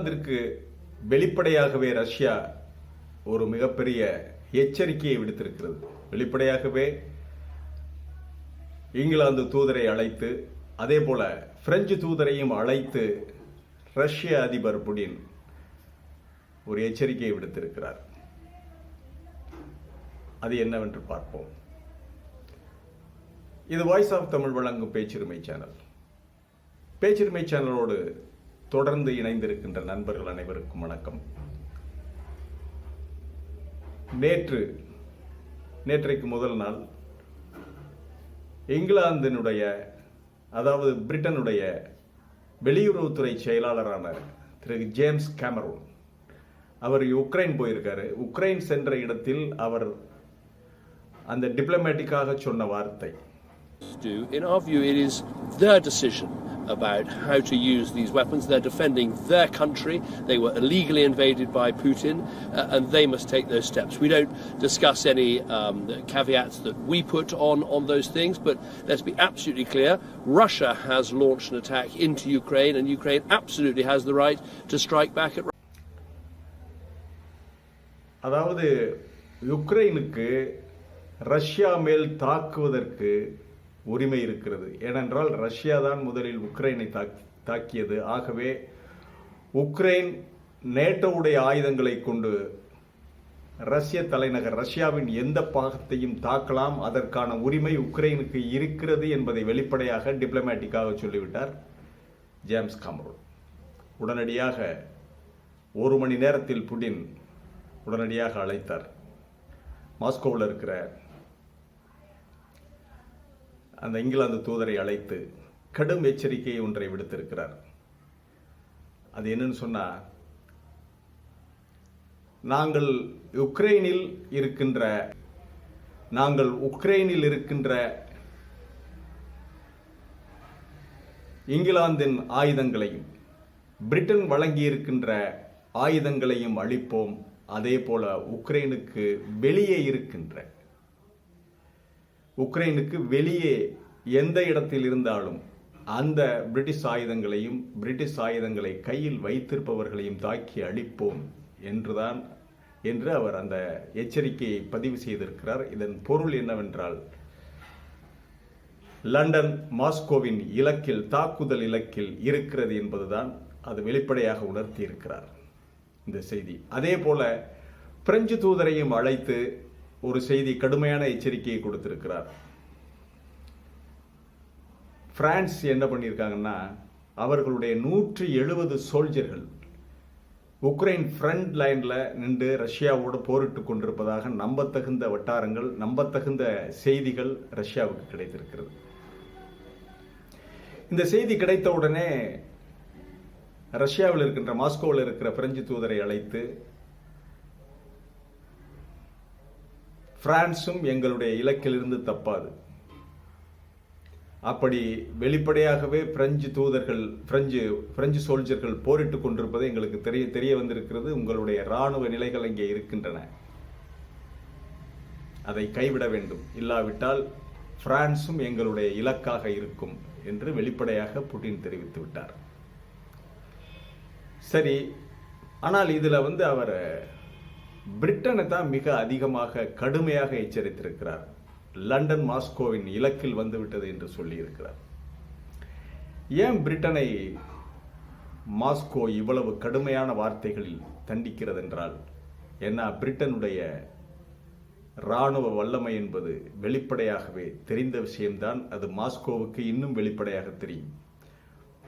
இங்கிலாந்திற்கு வெளிப்படையாகவே ரஷ்யா ஒரு மிகப்பெரிய எச்சரிக்கையை விடுத்திருக்கிறது. வெளிப்படையாகவே இங்கிலாந்து தூதரை அழைத்து அதே போல பிரெஞ்சு தூதரையும் அழைத்து ரஷ்ய அதிபர் புடின் ஒரு எச்சரிக்கையை விடுத்திருக்கிறார். அது என்னவென்று பார்ப்போம். இது வாய்ஸ் ஆஃப் தமிழ் வழங்கும் பேச்சுரிமை சேனல். பேச்சுரிமை சேனலோடு தொடர்ந்து இணைந்திருக்கின்ற நண்பர்கள் அனைவருக்கும் வணக்கம். நேற்று நேற்றைக்கு முதல் நாள் இங்கிலாந்தினுடைய அதாவது பிரிட்டனுடைய வெளியுறவுத்துறை செயலாளரான திரு ஜேம்ஸ் கேமரூன். அவர் உக்ரைன் போயிருக்காரு. உக்ரைன் சென்ற இடத்தில் அவர் அந்த டிப்ளமேட்டிக்காக சொன்ன வார்த்தை. In our view, it is their decision about how to use these weapons. They're defending their country. They were illegally invaded by Putin, uh, and they must take those steps. We don't discuss any um, caveats that we put on, on those things, but let's be absolutely clear Russia has launched an attack into Ukraine, and Ukraine absolutely has the right to strike back at அதாவது யுக்ரைனுக்கு Russia மேல் தாக்குவதற்கு உரிமை இருக்கிறது. ஏனென்றால் Russia தான் முதலில் உக்ரைனை தாக்கி தாக்கியது. ஆகவே உக்ரைன் நேட்டோவுடைய ஆயுதங்களை கொண்டு ரஷ்ய தலைநகர் ரஷ்யாவின் எந்த பாகத்தையும் தாக்கலாம். அதற்கான உரிமை உக்ரைனுக்கு இருக்கிறது என்பதை வெளிப்படையாக டிப்ளமேட்டிக்காக சொல்லிவிட்டார் ஜேம்ஸ் காமரோன். உடனடியாக ஒரு மணி நேரத்தில் புடின் உடனடியாக அழைத்தார். மாஸ்கோவில் இருக்கிற அந்த இங்கிலாந்து தூதரை அழைத்து கடும் எச்சரிக்கை ஒன்றை விடுத்திருக்கிறார். அது என்னன்னு சொன்னா நாங்கள் உக்ரைனில் இருக்கின்ற நாங்கள் உக்ரைனில் இருக்கின்ற இங்கிலாந்தின் ஆயுதங்களையும் பிரிட்டன் வழங்கியிருக்கின்ற ஆயுதங்களையும் அளிப்போம் அதே போல உக்ரைனுக்கு வெளியே இருக்கின்ற உக்ரைனுக்கு வெளியே எந்த இடத்தில் இருந்தாலும் அந்த பிரிட்டிஷ் ஆயுதங்களையும் பிரிட்டிஷ் ஆயுதங்களை கையில் வைத்திருப்பவர்களையும் தாக்கி அழிப்போம் என்றுதான் என்று அவர் அந்த எச்சரிக்கையை பதிவு செய்திருக்கிறார். இதன் பொருள் என்னவென்றால் லண்டன் மாஸ்கோவின் இலக்கில் தாக்குதல் இலக்கில் இருக்கிறது என்பதுதான் அது வெளிப்படையாக உணர்த்தி இருக்கிறார் இந்த செய்தி. அதே போல பிரெஞ்சு தூதரையும் அழைத்து ஒரு செய்தி கடுமையான எச்சரிக்கையை கொடுத்திருக்கிறார். பிரான்ஸ் என்ன பண்ணியிருக்காங்கன்னா அவர்களுடைய நூற்றி எழுபது சோல்ஜர்கள் உக்ரைன் ஃப்ரண்ட் லைனில் நின்று ரஷ்யாவோடு போரிட்டு கொண்டிருப்பதாக நம்பத்தகுந்த வட்டாரங்கள் நம்பத்தகுந்த செய்திகள் ரஷ்யாவுக்கு கிடைத்திருக்கிறது. இந்த செய்தி கிடைத்த உடனே ரஷ்யாவில் இருக்கின்ற மாஸ்கோவில் இருக்கிற பிரெஞ்சு தூதரை அழைத்து பிரான்ஸும் எங்களுடைய இலக்கிலிருந்து தப்பாது. அப்படி வெளிப்படையாகவே பிரெஞ்சு தூதர்கள் பிரெஞ்சு பிரெஞ்சு சோல்ஜர்கள் போரிட்டு கொண்டிருப்பது எங்களுக்கு தெரிய தெரிய வந்திருக்கிறது. உங்களுடைய இராணுவ நிலைகள் இங்கே இருக்கின்றன. அதை கைவிட வேண்டும். இல்லாவிட்டால் பிரான்ஸும் எங்களுடைய இலக்காக இருக்கும் என்று வெளிப்படையாக புட்டின் தெரிவித்து விட்டார். சரி ஆனால் இதில் வந்து அவர் பிரிட்டனை தான் மிக அதிகமாக கடுமையாக எச்சரித்திருக்கிறார். லண்டன் மாஸ்கோவின் இலக்கில் வந்துவிட்டது என்று சொல்லியிருக்கிறார். ஏன் பிரிட்டனை மாஸ்கோ இவ்வளவு கடுமையான வார்த்தைகளில் தண்டிக்கிறது என்றால் ஏன்னா பிரிட்டனுடைய இராணுவ வல்லமை என்பது வெளிப்படையாகவே தெரிந்த விஷயம்தான். அது மாஸ்கோவுக்கு இன்னும் வெளிப்படையாக தெரியும்.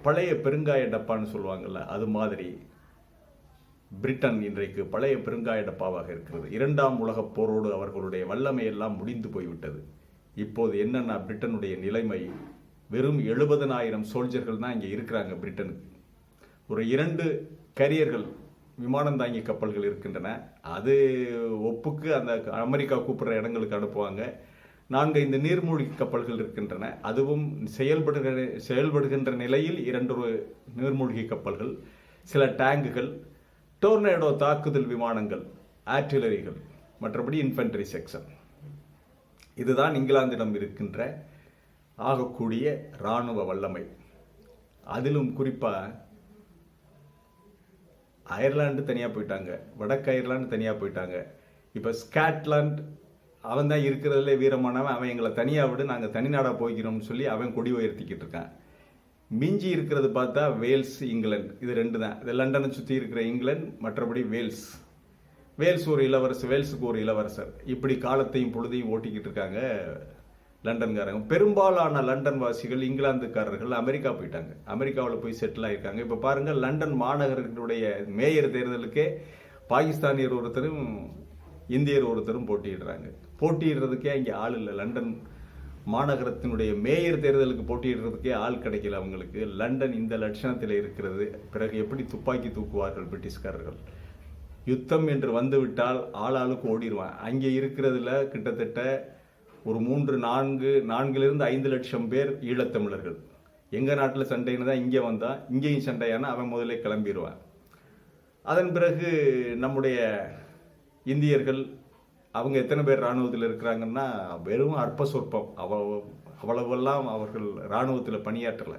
பழைய பெருங்காய டப்பான்னு சொல்லுவாங்கள்ல அது மாதிரி பிரிட்டன் இன்றைக்கு பழைய பெருங்காய டப்பாவாக இருக்கிறது. இரண்டாம் உலகப் போரோடு அவர்களுடைய வல்லமை எல்லாம் முடிந்து போய்விட்டது. இப்போது என்னென்னா பிரிட்டனுடைய நிலைமை? வெறும் எழுபதனாயிரம் சோல்ஜர்கள் தான் இங்கே இருக்கிறாங்க பிரிட்டனுக்கு. ஒரு இரண்டு கரியர்கள் விமானம் தாங்கி கப்பல்கள் இருக்கின்றன. அது ஒப்புக்கு அந்த அமெரிக்கா கூப்பிட்ற இடங்களுக்கு அனுப்புவாங்க. நான்கு இந்த நீர்மூழ்கி கப்பல்கள் இருக்கின்றன. அதுவும் செயல்படுகிற செயல்படுகின்ற நிலையில் இரண்டொரு நீர்மூழ்கி கப்பல்கள் சில டேங்குகள் டோர்னேடோ தாக்குதல் விமானங்கள் ஆர்டிலரிகள் மற்றபடி இன்ஃபென்ட்ரி செக்ஷன் இதுதான் இங்கிலாந்திடம் இருக்கின்ற ஆகக்கூடிய இராணுவ வல்லமை. அதிலும் குறிப்பாக அயர்லாண்டு தனியாக போயிட்டாங்க வடக்கு அயர்லாண்டு தனியாக போயிட்டாங்க. இப்போ ஸ்காட்லாண்ட் அவன் தான் இருக்கிறதுல வீரமானவன் அவன் எங்களை தனியாக விடு நாங்கள் தனிநாடாக போய்க்கிறோம்னு சொல்லி அவன் கொடி உயர்த்திக்கிட்டு இருக்கான். மிஞ்சி இருக்கிறது பார்த்தா வேல்ஸ் இங்கிலாந்து. இது ரெண்டு தான் இது லண்டனை சுற்றி இருக்கிற இங்கிலாந்து மற்றபடி வேல்ஸ். வேல்ஸ் ஒரு இளவரசர் வேல்ஸுக்கு ஒரு இளவரசர். இப்படி காலத்தையும் பொழுதையும் ஓட்டிக்கிட்டு இருக்காங்க லண்டன்காரங்க. பெரும்பாலான லண்டன் வாசிகள் இங்கிலாந்துக்காரர்கள் அமெரிக்கா போயிட்டாங்க. அமெரிக்காவில் போய் செட்டில் ஆகியிருக்காங்க இப்போ பாருங்கள் லண்டன் மாநகரங்களுடைய மேயர் தேர்தலுக்கே பாகிஸ்தானியர் ஒருத்தரும் இந்தியர் ஒருத்தரும் போட்டியிடுறாங்க. போட்டியிடுறதுக்கே இங்கே ஆள் இல்லை. லண்டன் மாநகரத்தினுடைய மேயர் தேர்தலுக்கு போட்டியிடுறதுக்கே ஆள் கிடைக்கல அவங்களுக்கு. லண்டன் இந்த லட்சணத்தில் இருக்கிறது. பிறகு எப்படி துப்பாக்கி தூக்குவார்கள் பிரிட்டிஷ்காரர்கள்? யுத்தம் என்று வந்துவிட்டால் ஆளாளுக்கு ஓடிடுவான் அங்கே இருக்கிறதுல கிட்டத்தட்ட ஒரு மூன்று நான்கு நான்கிலிருந்து ஐந்து லட்சம் பேர் ஈழத்தமிழர்கள். எங்கள் நாட்டில் சண்டைன்னு தான் இங்கே வந்தான் இங்கேயும் சண்டையானா அவன் முதலே கிளம்பிடுவான் அதன் பிறகு நம்முடைய இந்தியர்கள் அவங்க எத்தனை பேர் இராணுவத்தில் இருக்கிறாங்கன்னா வெறும் அற்ப சொற்பம். அவ அவ்வளவெல்லாம் அவர்கள் இராணுவத்தில் பணியாற்றலை.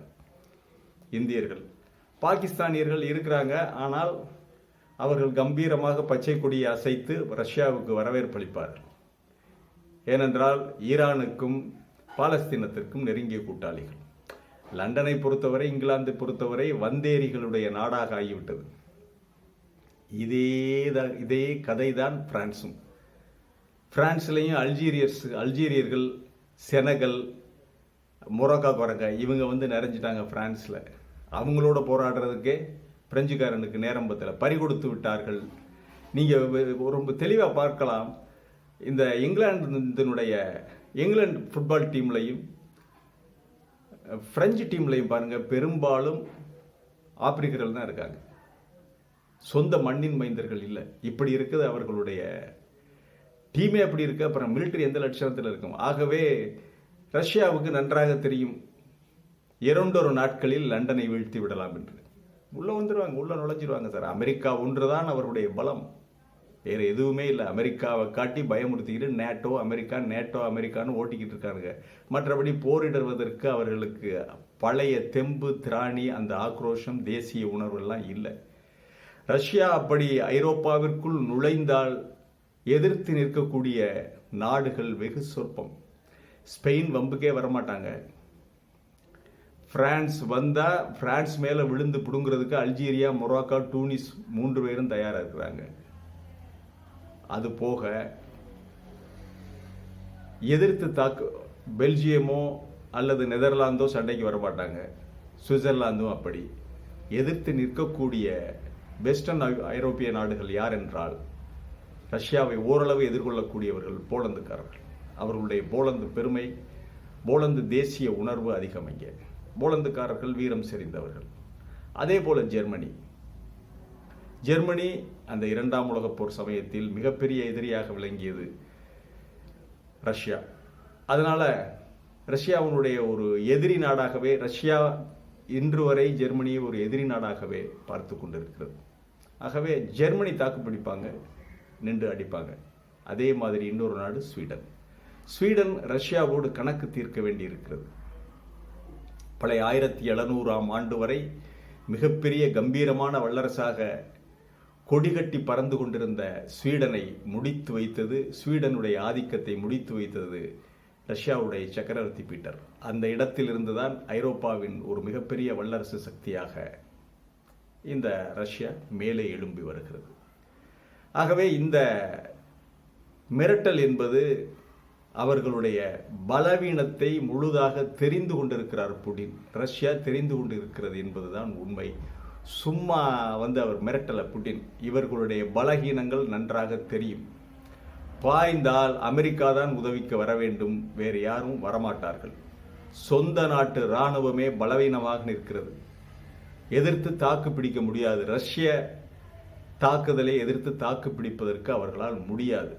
இந்தியர்கள். பாகிஸ்தானியர்கள் இருக்கிறாங்க. ஆனால் அவர்கள் கம்பீரமாக பச்சை கொடியை அசைத்து ரஷ்யாவுக்கு வரவேற்பளிப்பார்கள். ஏனென்றால் ஈரானுக்கும் பாலஸ்தீனத்திற்கும் நெருங்கிய கூட்டாளிகள். லண்டனை பொறுத்தவரை இங்கிலாந்தை பொறுத்தவரை வந்தேரிகளுடைய நாடாக ஆகிவிட்டது. இதே தான் இதே கதை தான் பிரான்சும். பிரான்ஸ்லேயும் அல்ஜீரியர்ஸ் அல்ஜீரியர்கள் செனகல் மொரோக்கா குரங்க இவங்க வந்து நிறைஞ்சிட்டாங்க ஃப்ரான்ஸில் அவங்களோட போராடுறதுக்கே பிரெஞ்சுக்காரனுக்கு நேரம் பத்தல. பறி கொடுத்து விட்டார்கள். நீங்கள் ரொம்ப தெளிவாக பார்க்கலாம். இந்த இங்கிலாந்தினுடைய இங்கிலாந்து ஃபுட்பால் டீம்லையும் ஃப்ரெஞ்சு டீம்லையும் பாருங்கள் பெரும்பாலும் ஆப்பிரிக்கர்கள் தான் இருக்காங்க. சொந்த மண்ணின் மைந்தர்கள் இல்லை. இப்படி இருக்குது அவர்களுடைய டீமே அப்படி இருக்குது அப்புறம் மிலிட்டரி எந்த லட்சணத்தில் இருக்கும் ஆகவே ரஷ்யாவுக்கு நன்றாக தெரியும். இரண்டொரு நாட்களில் லண்டனை வீழ்த்தி விடலாம் என்று. உள்ளே வந்துடுவாங்க உள்ளே நுழைஞ்சிருவாங்க சார். அமெரிக்கா ஒன்றுதான் அவருடைய பலம். வேறு எதுவுமே இல்லை. அமெரிக்காவை காட்டி பயமுறுத்திக்கிட்டு நேட்டோ அமெரிக்கா நேட்டோ அமெரிக்கான்னு ஓட்டிக்கிட்டு இருக்காங்க மற்றபடி போரிடுவதற்கு அவர்களுக்கு பழைய தெம்பு திராணி அந்த ஆக்ரோஷம் தேசிய உணர்வு எல்லாம் இல்லை. ரஷ்யா அப்படி ஐரோப்பாவிற்குள் நுழைந்தால் எதிர்த்து நிற்கக்கூடிய நாடுகள் வெகு சொற்பம். ஸ்பெயின் வம்புக்கே வரமாட்டாங்க. பிரான்ஸ் வந்தால் பிரான்ஸ் மேலே விழுந்து பிடுங்கிறதுக்கு அல்ஜீரியா மொராக்கா டூனிஸ் மூன்று பேரும் தயாராக இருக்கிறாங்க. அது போக எதிர்த்து தாக்கு பெல்ஜியமோ அல்லது நெதர்லாந்தோ சண்டைக்கு வரமாட்டாங்க. சுவிட்சர்லாந்தும் அப்படி. எதிர்த்து நிற்கக்கூடிய வெஸ்டர்ன் ஐரோப்பிய நாடுகள் யார் என்றால் ரஷ்யாவை ஓரளவு எதிர்கொள்ளக்கூடியவர்கள் போலந்துக்காரர்கள். அவர்களுடைய போலந்து பெருமை போலந்து தேசிய உணர்வு அதிகம் இங்கே போலந்துக்காரர்கள் வீரம் செறிந்தவர்கள். அதே போல ஜெர்மனி. ஜெர்மனி அந்த இரண்டாம் உலகப் போர் சமயத்தில் மிகப்பெரிய எதிரியாக விளங்கியது ரஷ்யா. அதனால் ரஷ்யாவினுடைய ஒரு எதிரி நாடாகவே ரஷ்யா இன்று வரை ஜெர்மனியை ஒரு எதிரி நாடாகவே பார்த்து கொண்டிருக்கிறது. ஆகவே ஜெர்மனி தாக்கு பிடிப்பாங்க நின்று அடிப்பாங்க. அதே மாதிரி இன்னொரு நாடு ஸ்வீடன். ஸ்வீடன் ரஷ்யாவோடு கணக்கு தீர்க்க வேண்டியிருக்கிறது. பழைய ஆயிரத்தி எழுநூறாம் ஆண்டு வரை மிகப்பெரிய கம்பீரமான வல்லரசாக கொடிகட்டி பறந்து கொண்டிருந்த ஸ்வீடனை முடித்து வைத்தது ஸ்வீடனுடைய ஆதிக்கத்தை முடித்து வைத்தது ரஷ்யாவுடைய சக்கரவர்த்தி பீட்டர். அந்த இடத்தில் இருந்துதான் ஐரோப்பாவின் ஒரு மிகப்பெரிய வல்லரசு சக்தியாக இந்த ரஷ்யா மேலே எழும்பி வருகிறது. ஆகவே இந்த மிரட்டல் என்பது அவர்களுடைய பலவீனத்தை முழுதாக தெரிந்து கொண்டிருக்கிறார் புடின். ரஷ்யா தெரிந்து கொண்டிருக்கிறது என்பதுதான் உண்மை. சும்மா வந்து அவர் மிரட்டலை புட்டின் இவர்களுடைய பலகீனங்கள் நன்றாக தெரியும். பாய்ந்தால் அமெரிக்கா தான் உதவிக்கு வர வேண்டும். வேறு யாரும் வரமாட்டார்கள். சொந்த நாட்டு இராணுவமே பலவீனமாக நிற்கிறது. எதிர்த்து தாக்கு பிடிக்க முடியாது. ரஷ்ய தாக்குதலை எதிர்த்து தாக்கு பிடிப்பதற்கு அவர்களால் முடியாது.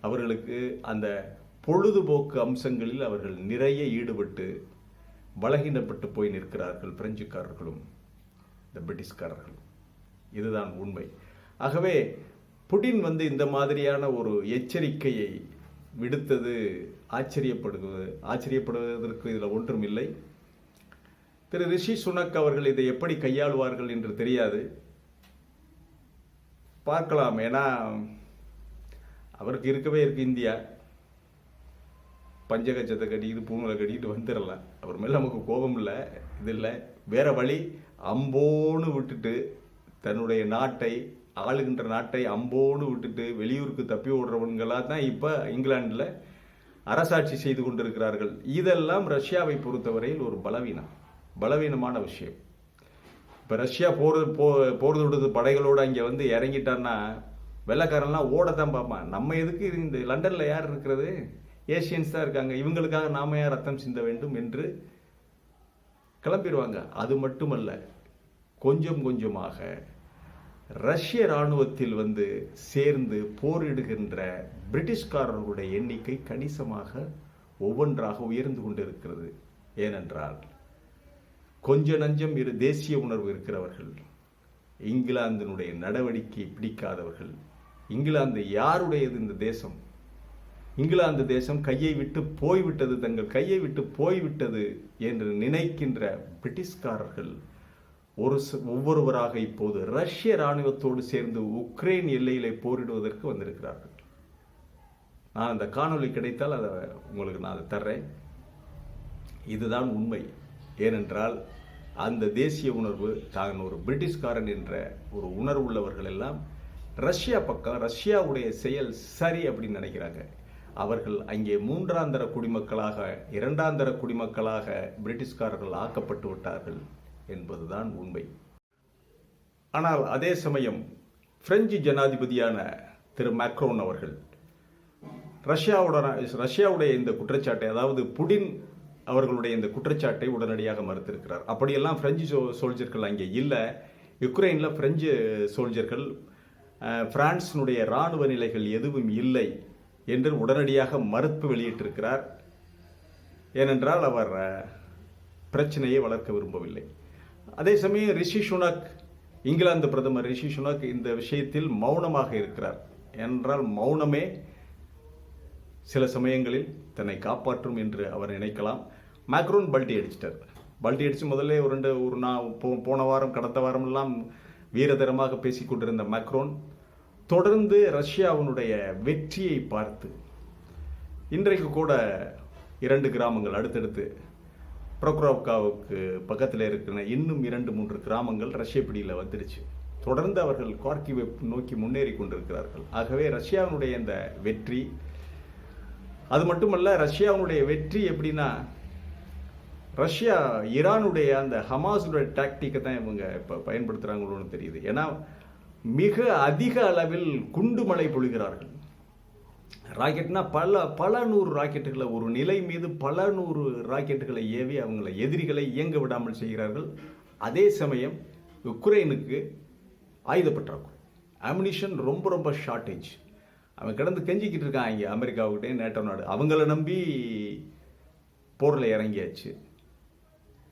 அவர்களுக்கு அந்த பொழுதுபோக்கு அம்சங்களில் அவர்கள் நிறைய ஈடுபட்டு பலகீனப்பட்டு போய் நிற்கிறார்கள் பிரெஞ்சுக்காரர்களும் இந்த பிரிட்டிஷ்காரர்களும். இதுதான் உண்மை. ஆகவே புடின் வந்து இந்த மாதிரியான ஒரு எச்சரிக்கையை விடுத்தது ஆச்சரியப்படுவது ஆச்சரியப்படுவதற்கு இதில் ஒன்றும் இல்லை திரு ரிஷி சுனக் அவர்கள் இதை எப்படி கையாளுவார்கள் என்று தெரியாது. பார்க்கலாம். ஏன்னா அவருக்கு இருக்கவே இருக்கு இந்தியா. பஞ்சகச்சத்தை கட்டிக்கிட்டு பூங்கலை கட்டிக்கிட்டு வந்துடலாம் அவர் மேலே நமக்கு கோபம் இல்லை இது இல்லை. வேற வழி அம்போன்னு விட்டுட்டு தன்னுடைய நாட்டை ஆளுகின்ற நாட்டை அம்போன்னு விட்டுட்டு வெளியூருக்கு தப்பி ஓடுறவங்களாக தான் இப்போ இங்கிலாந்தில் அரசாட்சி செய்து கொண்டிருக்கிறார்கள். இதெல்லாம் ரஷ்யாவை பொறுத்தவரையில் ஒரு பலவீனம். பலவீனமான விஷயம். இப்போ ரஷ்யா போர் போ போர் விடுறது படைகளோடு அங்கே வந்து இறங்கிட்டான்னா வெள்ளைக்காரன்லாம் ஓடத்தான் பார்ப்பான். நம்ம எதுக்கு இந்த லண்டனில் யார் இருக்கிறது? ஏஷியன்ஸ் தான் இருக்காங்க. இவங்களுக்காக நாம ஏன் ரத்தம் சிந்த வேண்டும் என்று கிளம்பிடுவாங்க அது மட்டுமல்ல கொஞ்சம் கொஞ்சமாக ரஷ்ய இராணுவத்தில் வந்து சேர்ந்து போரிடுகின்ற பிரிட்டிஷ்காரர்களுடைய எண்ணிக்கை கணிசமாக ஒவ்வொன்றாக உயர்ந்து கொண்டிருக்கிறது. ஏனென்றால் கொஞ்ச நஞ்சம் இரு தேசிய உணர்வு இருக்கிறவர்கள். இங்கிலாந்தினுடைய நடவடிக்கை பிடிக்காதவர்கள். இங்கிலாந்து யாருடையது இந்த தேசம்? இங்கிலாந்து தேசம் கையை விட்டு போய்விட்டது தங்கள் கையை விட்டு போய்விட்டது என்று நினைக்கின்ற பிரிட்டிஷ்காரர்கள். ஒரு ச- ஒவ்வொருவராக இப்போது ரஷ்ய இராணுவத்தோடு சேர்ந்து உக்ரைன் எல்லையிலே போரிடுவதற்கு வந்திருக்கிறார்கள். நான் அந்த காணொளி கிடைத்தால் அதை உங்களுக்கு நான் அதை தர்றேன். இதுதான் உண்மை. ஏனென்றால் அந்த தேசிய உணர்வு தான் ஒரு பிரிட்டிஷ்காரன் என்ற ஒரு உணர்வு உள்ளவர்கள் எல்லாம் ரஷ்யா பக்கம் ரஷ்யாவுடைய செயல் சரி அப்படின்னு நினைக்கிறாங்க. அவர்கள் அங்கே மூன்றாந்தர குடிமக்களாக இரண்டாந்தர குடிமக்களாக பிரிட்டிஷ்காரர்கள் ஆக்கப்பட்டு விட்டார்கள் என்பதுதான் உண்மை. ஆனால் அதே சமயம் பிரெஞ்சு ஜனாதிபதியான திரு மேக்ரோன் அவர்கள் ரஷ்யாவுடன் ரஷ்யாவுடைய இந்த குற்றச்சாட்டை அதாவது புடின் அவர்களுடைய இந்த குற்றச்சாட்டை உடனடியாக மறுத்திருக்கிறார். அப்படியெல்லாம் பிரெஞ்சு சோ- சோல்ஜர்கள் அங்கே இல்லை. யுக்ரைனில் பிரெஞ்சு சோல்ஜர்கள் பிரான்ஸினுடைய இராணுவ நிலைகள் எதுவும் இல்லை என்று உடனடியாக மறுப்பு வெளியிட்டிருக்கிறார். ஏனென்றால் அவர் பிரச்சனையை வளர்க்க விரும்பவில்லை. அதே சமயம் ரிஷி சுனக் இங்கிலாந்து பிரதமர் ரிஷி சுனக் இந்த விஷயத்தில் மௌனமாக இருக்கிறார். என்றால் மௌனமே சில சமயங்களில் தன்னை காப்பாற்றும் என்று அவர் நினைக்கலாம். மேக்ரோன் பல்டி அடிச்சிட்டார். பல்டி அடிச்சு முதல்ல ஒரு ரெண்டு ஒரு நான் போ- போன வாரம் கடந்த வாரமெல்லாம் வீரதரமாக பேசிக் கொண்டிருந்த மேக்ரோன் தொடர்ந்து ரஷ்யாவினுடைய வெற்றியை பார்த்து இன்றைக்கு கூட இரண்டு கிராமங்கள் அடுத்தடுத்து ப்ரோக்ரோவ்காவுக்கு பக்கத்தில் இருக்கிற இன்னும் இரண்டு மூன்று கிராமங்கள் ரஷ்ய பிடியில் வந்துடுச்சு. தொடர்ந்து அவர்கள் கார்கிவை நோக்கி முன்னேறி கொண்டிருக்கிறார்கள். ஆகவே ரஷ்யாவினுடைய இந்த வெற்றி அது மட்டுமல்ல ரஷ்யாவினுடைய வெற்றி எப்படின்னா ரஷ்யா ஈரானுடைய அந்த ஹமாஸுடைய டாக்டிக்கை தான் இவங்க இப்போ பயன்படுத்துகிறாங்களோன்னு தெரியுது. ஏன்னா மிக அதிக அளவில் குண்டு மழை பொழிகிறார்கள். ராக்கெட்னா பல பல நூறு ராக்கெட்டுகளை ஒரு நிலை மீது பல நூறு ராக்கெட்டுகளை ஏவி அவங்களை எதிரிகளை இயங்க விடாமல் செய்கிறார்கள். அதே சமயம் உக்ரைனுக்கு ஆயுத பற்றாக்குறை அம்னிஷன் ரொம்ப ரொம்ப ஷார்ட்டேஜ் அவன் கிடந்து கெஞ்சிக்கிட்டு இருக்கான் இங்கே அமெரிக்காவுக்கிட்டே நேட்டோ நாடு. அவங்கள நம்பி போரில் இறங்கியாச்சு.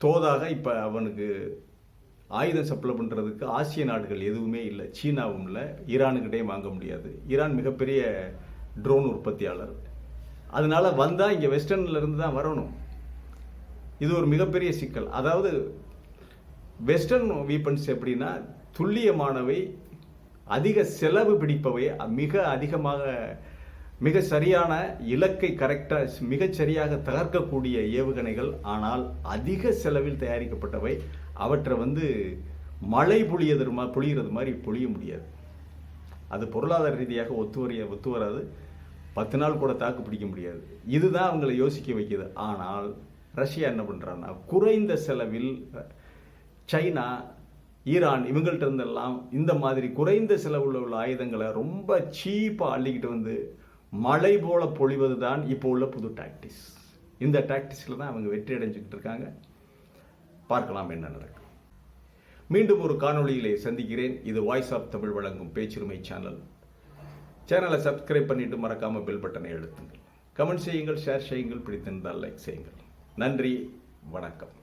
தோதாக இப்போ அவனுக்கு ஆயுதம் சப்ளை பண்ணுறதுக்கு ஆசிய நாடுகள் எதுவுமே இல்லை. சீனாவும் இல்லை. ஈரானுக்கிட்டே வாங்க முடியாது. ஈரான் மிகப்பெரிய ட்ரோன் உற்பத்தியாளர். அதனால வந்தால் இங்கே வெஸ்டர்ன்லேருந்து தான் வரணும். இது ஒரு மிகப்பெரிய சிக்கல். அதாவது வெஸ்டர்ன் வீப்பன்ஸ் எப்படின்னா துல்லியமானவை அதிக செலவு பிடிப்பவை மிக அதிகமாக மிக சரியான இலக்கை கரெக்டாக மிகச்சரியாக தகர்க்கக்கூடிய ஏவுகணைகள் ஆனால் அதிக செலவில் தயாரிக்கப்பட்டவை. அவற்றை வந்து மழை பொழியது மா பொழிகிறது மாதிரி பொழிய முடியாது. அது பொருளாதார ரீதியாக ஒத்து வரைய ஒத்து வராது. பத்து நாள் கூட தாக்கு பிடிக்க முடியாது. இதுதான் அவங்களை யோசிக்க வைக்குது. ஆனால் ரஷ்யா என்ன பண்ணுறான்னா குறைந்த செலவில் சைனா ஈரான் இவங்கள்ட்ட இருந்தெல்லாம் இந்த மாதிரி குறைந்த செலவுள்ள உள்ள ஆயுதங்களை ரொம்ப சீப்பாக அள்ளிக்கிட்டு வந்து மழை போல பொழிவது தான் இப்போ உள்ள புது டாக்டிஸ் இந்த டாக்டிஸில் தான் அவங்க வெற்றி அடைஞ்சிக்கிட்டு இருக்காங்க. பார்க்கலாம் என்ன நடக்கும். மீண்டும் ஒரு காணொளியிலே சந்திக்கிறேன். இது வாய்ஸ் ஆஃப் தமிழ் வழங்கும் பேச்சுரிமை சேனல் சேனலை சப்ஸ்கிரைப் பண்ணிட்டு மறக்காமல் பெல் பட்டனை எழுத்துங்கள் கமெண்ட் செய்யுங்கள் ஷேர் செய்யுங்கள் பிடித்திருந்தால் லைக் செய்யுங்கள். நன்றி வணக்கம்.